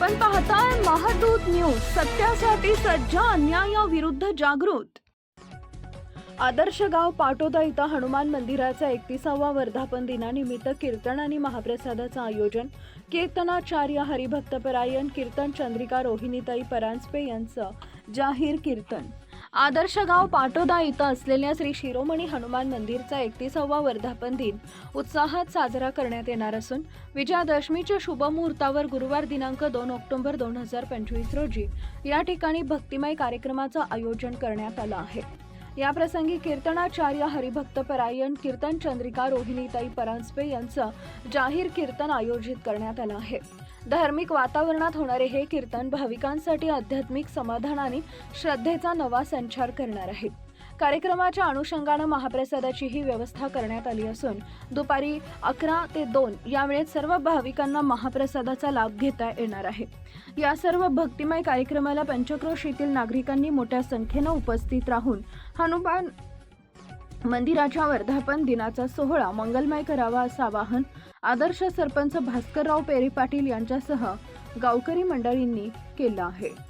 आपण पाहताय महादूत न्यूज सत्यासाठी सज्ज अन्यायाविरुद्ध जागृत. आदर्श गाव पाटोदा इथं हनुमान मंदिराचा एकतीसावा वर्धापन दिनानिमित्त कीर्तन आणि महाप्रसादाचं आयोजन. कीर्तनाचार्य हरिभक्तपरायण कीर्तन चंद्रिका रोहिणीताई परांजपे यांचं जाहीर कीर्तन. आदर्श गाव पाटोदा इथं असलेल्या श्री शिरोमणी हनुमान मंदिरचा एकतीसावा वर्धापन दिन उत्साहात साजरा करण्यात येणार असून विजयादशमीच्या शुभमुहूर्तावर गुरुवार दिनांक दोन ऑक्टोबर दोन हजार पंचवीस रोजी या ठिकाणी भक्तिमय कार्यक्रमाचं आयोजन करण्यात आलं आहे. याप्रसंगी कीर्तनाचार्य हरिभक्त परायण कीर्तन चंद्रिका रोहिणीताई परांजपे यांचं जाहीर कीर्तन आयोजित करण्यात आलं आहे. धार्मिक वातावरणात होणारे हे कीर्तन भाविकांसाठी आध्यात्मिक समाधानाने श्रद्धेचा नवा संचार करणार आहे. कार्यक्रमाच्या अनुषंगानं महाप्रसादाचीही व्यवस्था करण्यात आली असून दुपारी अकरा ते दोन या वेळेत सर्व भाविकांना महाप्रसादाचा लाभ घेता येणार आहे. या सर्व भक्तिमय कार्यक्रमाला पंचक्रोश येथील नागरिकांनी मोठ्या संख्येनं उपस्थित राहून हनुमान मंदिराच्या वर्धापन दिनाचा सोहळा मंगलमय करावा असं आवाहन आदर्श सरपंच भास्करराव पेरे पाटील यांच्यासह गावकरी मंडळींनी केलं आहे.